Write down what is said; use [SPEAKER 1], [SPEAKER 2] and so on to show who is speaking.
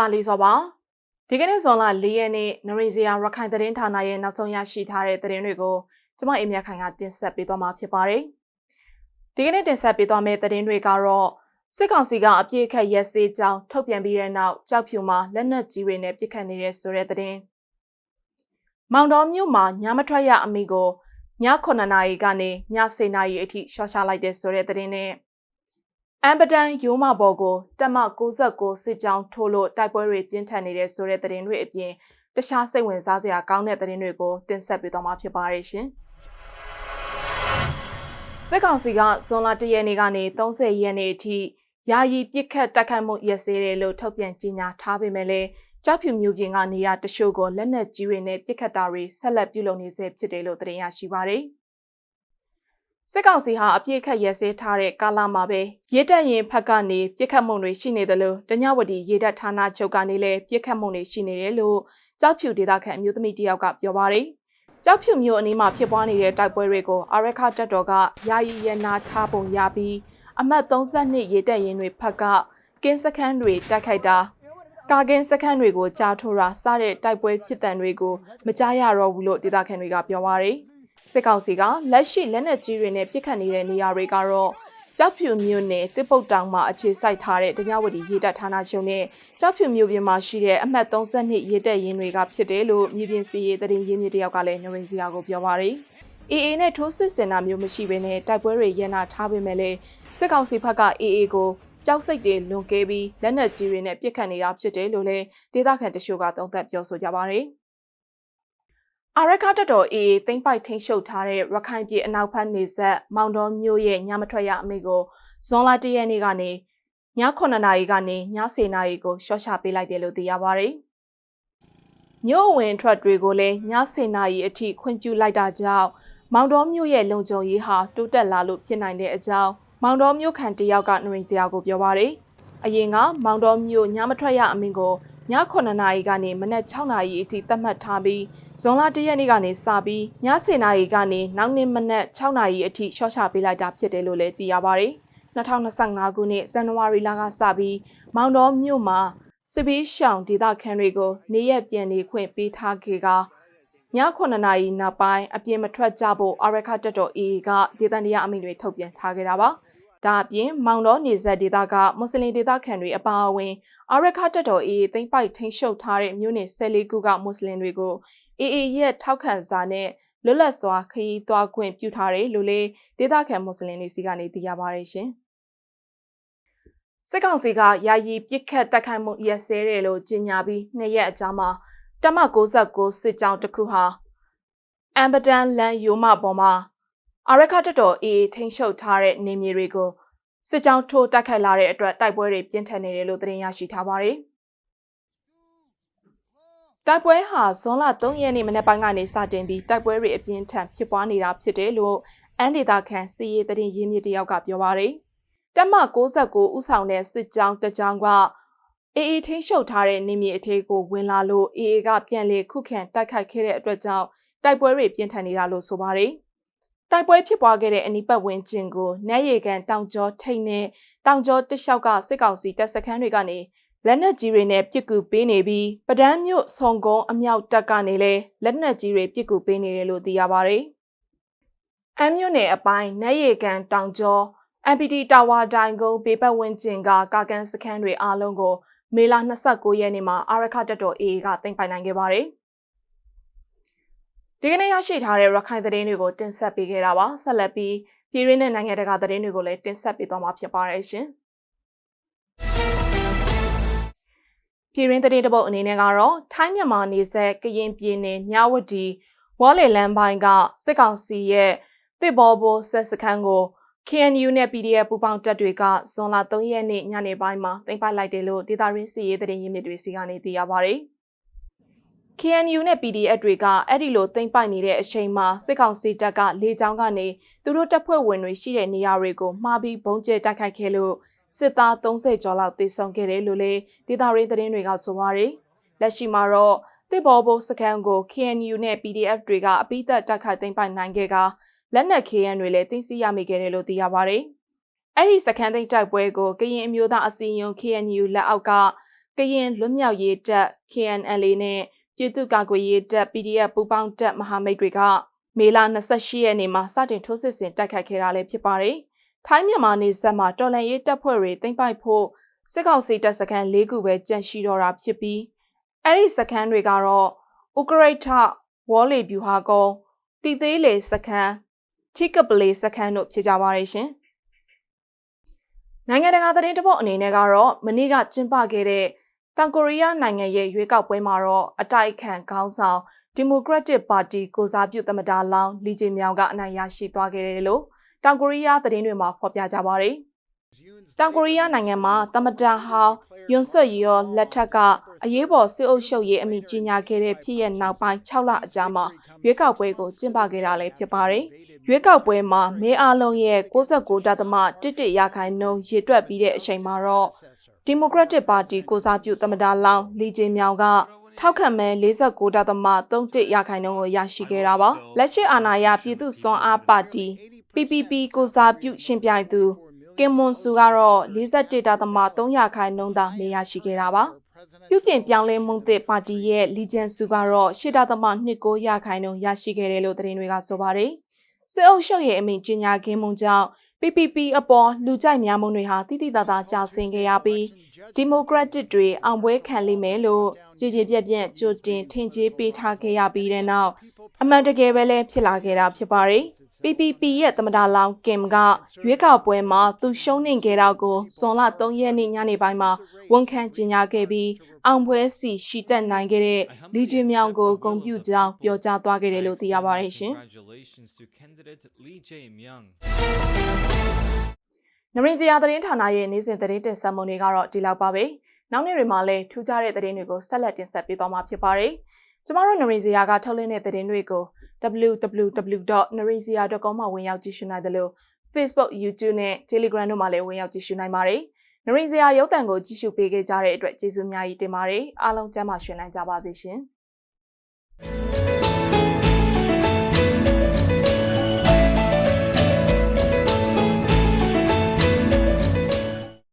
[SPEAKER 1] တာလီစောပါဒီကနေ့ဇွန်လ၄ရက်နေ့နရိဇီယာရခိုင်သတင်းဌာနရဲ့နောက်ဆုံးရရှိထားတဲ့သတင်းတွေကိုကျမအိမ်မြခိုင်ကတင်ဆက်ပေးသွားမှာဖြစ်ပါတယ်ဒီကနေ့တင်ဆက်ပေးသွားမယ့်သတင်းတွေကတော့စစ်ကောင်စီကအပြည့်အခက်ရက်စေးကြောင်းထုတ်ပြန်ပြီးတဲ့နောက်ကြောက်ဖြူမှာလက်နက်ကြီးတွေနဲ့ပစ်ခတ်နေတဲ့ဆိုတဲ့သတင်းမောင်တော်မြို့မှာညမထွက်ရအမိကိုည9နာရီကနေည10နာရီအထိရှော့ချလိုက်တဲ့ဆိုတဲ့သတင်းနဲ့ အမ်ပဒန်ရိုးမဘော်ကိုတက်မ69စစ်ကြောင်းထိုးလို့တိုက်ပွဲတွေပြင်းထန်နေတဲ့ဆိုတဲ့သတင်းတွေအပြင်တခြားစိတ်ဝင်စားစရာကောင်းတဲ့သတင်းတွေကိုတင်ဆက်ပေးသွားမှာဖြစ်ပါတယ်ရှင်။စစ်ကောင်စီကဇွန်လ1ရက်နေ့ကနေ30ရက်နေ့အထိယာယီပြစ်ခတ်တိုက်ခိုက်မှုရစဲတယ်လို့ထုတ်ပြန်ကြေညာထားပေမဲ့လည်းကြောက်ဖြူမျိုးပြင်ကနေရာတချို့ကိုလက်နက်ကြီးတွေနဲ့ပြစ်ခတ်တာတွေဆက်လက်ပြုလုပ်နေဆဲဖြစ်တယ်လို့သတင်းရရှိပါတယ်။ စစ်ကောင်စီဟာအပြစ်ခတ်ရဲစဲထားတဲ့ကာလမှာပဲရေတပ်ရင်ဖက်ကနေပြစ်ခတ်မှုတွေရှိနေတယ်လို့တညဝတီရေတပ်ဌာနချုပ်ကနေလည်းပြစ်ခတ်မှုတွေရှိနေတယ်လို့ကြောက်ဖြူဒေသခံအမျိုးသမီးတယောက်ကပြောပါတယ်။ကြောက်ဖြူမျိုးအနီးမှာဖြစ်ပွားနေတဲ့တိုက်ပွဲတွေကိုအာရခတပ်တော်ကယာယီရနာထားပုံရပြီးအမှတ်32ရေတပ်ရင်တွေဖက်ကကင်းစခန်းတွေတိုက်ခိုက်တာကာကင်းစခန်းတွေကိုကြားထိုးတာစတဲ့တိုက်ပွဲဖြစ်တံတွေကိုမကြားရတော့ဘူးလို့ဒေသခံတွေကပြောပါတယ်။ စစ်ကောင်စီကလက်ရှိလက်နက်ကြီးတွေနဲ့ပစ်ခတ်နေတဲ့နေရာတွေကတော့ကြောက်ဖြူမြို့နယ်တစ်ပုတ်တောင်မှာအခြေစိုက်ထားတဲ့တညဝတီရေတပ်ဌာနချုပ်နဲ့ကြောက်ဖြူမြို့ပြင်မှာရှိတဲ့အမှတ်32ရေတပ်ရင်းတွေကဖြစ်တယ်လို့မြေပြင်စီရေးသတင်းရင်းမြစ်တယောက်ကလည်းနဝင်စရာကိုပြောပါရယ်။ AA နဲ့ထိုးစစ်ဆင်တာမျိုးမရှိဘဲနဲ့တိုက်ပွဲတွေရန်နာထားပေမဲ့လည်းစစ်ကောင်စီဘက်က AA ကိုကြောက်စိတ်တွေလွန်ကဲပြီးလက်နက်ကြီးတွေနဲ့ပစ်ခတ်နေတာဖြစ်တယ်လို့လည်းဒေသခံတချို့ကသုံးသပ်ပြောဆိုကြပါရယ်။ အာရခတတော်အေးသိမ့်ပိုက်ထိန်ရှုပ်ထားတဲ့ရခိုင်ပြည်အနောက်ဘက်နေဆက်မောင်တော်မြို့ရဲ့ညမထွက်ရအမိကိုဇွန်လ၁ရက်နေ့ကနေည9နာရီကနေည10နာရီကိုရှော့ချပေးလိုက်တယ်လို့သိရပါတယ်။မြို့ဝင်ထွက်တွေကိုလည်းည10နာရီအထိခွင့်ပြုလိုက်တာကြောင့်မောင်တော်မြို့ရဲ့လုံခြုံရေးဟာတိုးတက်လာလို့ဖြစ်နိုင်တဲ့အကြောင်းမောင်တော်မြို့ခံတယောက်ကနှွေစရာကိုပြောပါတယ်။အရင်ကမောင်တော်မြို့ညမထွက်ရအမိကိုည 9နာရီကနေမနက်6နာရီအထိသတ်မှတ်ထားပြီးဇွန်လ1ရက်နေ့ကနေစပြီးည10နာရီကနေနောက်နေ့မနက်6နာရီအထိရှော့ချပေးလိုက်တာဖြစ်တယ်လို့လည်းသိရပါတယ်။2025ခုနှစ်ဇန်နဝါရီလကစပြီးမောင်တော်မြို့မှာစစ်ဘေးရှောင်ဒေသခံတွေကိုနေရက်ပြန်နေခွင့်ပေးထားခဲ့ကည9နာရီနောက်ပိုင်းအပြင်မထွက်ကြဖို့အာရခတက်တော် AA ကဒေသန္တရအမိန့်တွေထုတ်ပြန်ထားခဲ့တာပါ။ ဒါအပြင်မောင်တော်နေဆက်ဒေသကမွတ်စလင်ဒေသခံတွေအပါအဝင်အာရခတက်တော်အေးသိမ့်ပိုက်ထိန်းချုပ်ထားတဲ့မြို့နယ်၁၄ခုကမွတ်စလင်တွေကိုအေးအေးရဲ့ထောက်ခံစာနဲ့လွတ်လပ်စွာခရီးသွားခွင့်ပြုထားတယ်လို့လေဒေသခံမွတ်စလင်တွေစီကနေသိရပါတယ်ရှင်စစ်ကောင်စီကယာယီပြစ်ခတ်တိုက်ခိုက်မှုရက်စဲတယ်လို့ကြေညာပြီးနှစ်ရက်အကြာမှာတမ69စစ်ကြောင်းတစ်ခုဟာအမ်ဘဒန်လန်ယိုမပေါ်မှာ အာရခတတော်အေးထိန်းချုပ်ထားတဲ့နေမြေတွေကိုစစ်ကြောင်းထိုးတိုက်ခိုက်လာတဲ့အတွက်တိုက်ပွဲတွေပြင်းထန်နေတယ်လို့သတင်းရရှိထားပါတယ်။တိုက်ပွဲဟာဇွန်လ3ရက်နေ့မနက်ပိုင်းကနေစတင်ပြီးတိုက်ပွဲတွေအပြင်းထန်ဖြစ်ပွားနေတာဖြစ်တယ်လို့အန်ဒေတာခန်စီရေးသတင်းရင်းမြစ်တယောက်ကပြောပါတယ်။တက်မ69ဦးဆောင်တဲ့စစ်ကြောင်းတကြောင်းကအေအေထိန်းချုပ်ထားတဲ့နေမြေအထေးကိုဝင်လာလို့အေအေကပြန်လေခုခံတိုက်ခိုက်ခဲ့တဲ့အတွက်ကြောင့်တိုက်ပွဲတွေပြင်းထန်နေတာလို့ဆိုပါတယ်။ တိုက်ပွဲဖြစ်ပွားခဲ့တဲ့အနီးပတ်ဝန်းကျင်ကိုနက်ရီကန်တောင်ကျော်ထိတ်နဲ့တောင်ကျော်တလျှောက်ကစစ်ကောင်စီတပ်စခန်းတွေကနေလက်နက်ကြီးတွေနဲ့ပစ်ကူပေးနေပြီးပဒန်းမြို့ဆုံကုန်းအမြောက်တပ်ကနေလည်းလက်နက်ကြီးတွေပစ်ကူပေးနေတယ်လို့သိရပါတယ်။အမ်းမြို့နယ်အပိုင်းနက်ရီကန်တောင်ကျော် MPD တာဝါတိုင်ကုန်းဘေးပတ်ဝန်းကျင်ကကာကန်စခန်းတွေအားလုံးကိုမေလ29ရက်နေ့မှာအာရခတက်တော် AA ကတင်ပိုင်နိုင်ခဲ့ပါတယ်။ ဒီကနေ့ရရှိထားတဲ့ရခိုင်သတင်းတွေကိုတင်ဆက်ပေးခဲ့တာပါဆက်လက်ပြီးပြည်ရင်းနဲ့နိုင်ငံတကာသတင်းတွေကိုလည်းတင်ဆက်ပေးသွားမှာဖြစ်ပါတယ်ရှင်ပြည်ရင်းသတင်းတပုတ်အနေနဲ့ကတော့ထိုင်းမြန်မာနေဆက်ကရင်ပြည်နယ်မြဝတီဝေါ်လေလန်ပိုင်းကစစ်ကောင်စီရဲ့တစ်ဘောဘောဆက်စခန်းကို KNU နဲ့ PDF ပူးပေါင်းတပ်တွေကဇွန်လ3ရက်နေ့ညနေပိုင်းမှာသိမ်းပိုက်လိုက်တယ်လို့ဒေတာရင်းစီရေးသတင်းရင်းမြစ်တွေစီကနေသိရပါဗျ။ KNU နဲ့ PDF တွေကအဲ့ဒီလိုသိမ့်ပိုက်နေတဲ့အချိန်မှာစစ်ကောင်စီတပ်ကလေကြောင်းကနေသူတို့တပ်ဖွဲ့ဝင်တွေရှိတဲ့နေရာတွေကိုမှားပြီးဘုံကျဲတိုက်ခိုက်ခဲ့လို့စစ်သား30ကျော်လောက်တေဆုံးခဲ့တယ်လို့လည်းဒေတာရေးသတင်းတွေကဆိုပါတယ်။လက်ရှိမှာတော့တစ်ဘောဘုတ်စကန်ကို KNU နဲ့ PDF တွေကအပိသက်တိုက်ခိုက်သိမ်းပိုက်နိုင်ခဲ့ကလက်နက် KN တွေလည်းသိမ်းဆည်းရမိခဲ့တယ်လို့သိရပါတယ်။အဲ့ဒီစကန်သိမ်းတိုက်ပွဲကိုကရင်အမျိုးသားအစည်းအရုံး KNU လက်အောက်ကကကရင်လွတ်မြောက်ရေးတပ် KNLA နဲ့ ပြည်သူ့ကာကွယ်ရေးတပ် PDF ပူးပေါင်းတပ်မဟာမိတ်တွေကမေလ28ရက်နေ့မှာစတင်ထိုးစစ်ဆင်တိုက်ခိုက်ခဲ့တာလည်းဖြစ်ပါတယ်။ထိုင်းမြန်မာနယ်စပ်မှာတော်လန်ရေးတပ်ဖွဲ့တွေတင်ပိုက်ဖို့စစ်ကောင်စီတပ်စခန်း၄ခုပဲကြန့်ရှိတော့တာဖြစ်ပြီးအဲ့ဒီစခန်းတွေကတော့ဥကရိတ်ထဝေါ်လီဗျူဟာကုန်းတီသေးလေစခန်းချိကပလေးစခန်းတို့ဖြစ်ကြပါရဲ့ရှင်။နိုင်ငံတကာသတင်းတပုတ်အနေနဲ့ကတော့မနေ့ကကျင်းပခဲ့တဲ့ တောင်ကိုရီးယားနိုင်ငံရဲ့ရွေးကောက်ပွဲမှာတော့အတိုက်အခံခေါင်းဆောင်ဒီမိုကရက်တစ်ပါတီကိုစားပြုသမ္မတလောင်းလီဂျင်မြောင်ကအနိုင်ရရှိသွားခဲ့တယ်လို့တောင်ကိုရီးယားသတင်းတွေမှာဖော်ပြကြပါဗျ။တောင်ကိုရီးယားနိုင်ငံမှာသမ္မတဟောင်းယွန်ဆွတ်ရီယောလက်ထက်ကအရေးပေါ်စစ်အုပ်ချုပ်ရေးအမိကြီးညာခဲ့တဲ့ဖြစ်ရဲ့နောက်ပိုင်း6လအကြာမှာရွေးကောက်ပွဲကိုကျင်းပခဲ့တာလည်းဖြစ်ပါတယ်။ရွေးကောက်ပွဲမှာမဲအားလုံးရဲ့69.11ရာခိုင်နှုန်းရေတွက်ပြီးတဲ့အချိန်မှာတော့ ဒီမိုကရက်တစ်ပါတီကိုစားပြုသမ္မတလောင်းလီဂျင်မြောင်ကထောက်ခံမဲ49.31ရာခိုင်နှုန်းကိုရရှိခဲ့တာပါလက်ရှိအာဏာရပြည်သူ့စွမ်းအားပါတီ PPP ကိုစားပြုရှင်ပြိုင်သူကင်မွန်ဆူကတော့41.3ရာခိုင်နှုန်းသာနေရရှိခဲ့တာပါပြုပြင်ပြောင်းလဲမှုသစ်ပါတီရဲ့လီဂျန်ဆူကတော့8.29ရာခိုင်နှုန်းရရှိခဲ့တယ်လို့သတင်းတွေကဆိုပါတယ်စစ်အုပ်ချုပ်ရဲ့အမိန့်ကြီးညာခင်းမှုကြောင့် PPP အပေါ်လူကြိုက်များမှုတွေဟာတိတိတသာကျဆင်းခဲ့ရပြီးဒီမိုကရက်တစ်တွေအောင်ပွဲခံလိမ့်မယ်လို့ကြည်ကြည်ပြက်ပြက်ကြိုတင်ထင်ကြေးပေးထားခဲ့ရပြီးတဲ့နောက်အမှန်တကယ်ပဲလည်းဖြစ်လာခဲ့တာဖြစ်ပါတယ်။ PPP ရဲ့သမ္မတလောင်းကင်ကရွေးကောက်ပွဲမှာသူရှုံးနိမ့်ခဲ့တာကိုဇွန်လ3ရက်နေ့ညနေပိုင်းမှာဝန်ခံကြေညာခဲ့ပြီးအောင်ပွဲစီရှိတက်နိုင်ခဲ့တဲ့လီဂျင်မြောင်ကိုဂုဏ်ပြုကြောင်းပြောကြားသွားခဲ့တယ်လို့သိရပါတယ်ရှင်။
[SPEAKER 2] Congratulations to candidate Lee Jae-myung.
[SPEAKER 1] နရင်းစရာသတင်းဌာနရဲ့နေ့စဉ်သတင်းတင်ဆက်မှုတွေကတော့ဒီလောက်ပါပဲ။နောက်နေ့တွေမှာလည်းထူးခြားတဲ့သတင်းတွေကိုဆက်လက်တင်ဆက်ပေးသွားမှာဖြစ်ပါတယ်။ကျမတို့နရင်းစရာကထုတ်လင်းတဲ့သတင်းတွေကို www.narinzia.com မှာဝင်ရောက်ကြည့်ရှုနိုင်တယ်လို့ Facebook, YouTube နဲ့ Telegram တို့မှာလည်းဝင်ရောက်ကြည့်ရှုနိုင်ပါတယ်။နရင်းစရာရုပ်သံကိုကြည့်ရှုပေးခဲ့ကြတဲ့အတွက်ကျေးဇူးအများကြီးတင်ပါတယ်။အားလုံးကျမ်းမာရှင်လန်းကြပါစေရှင်။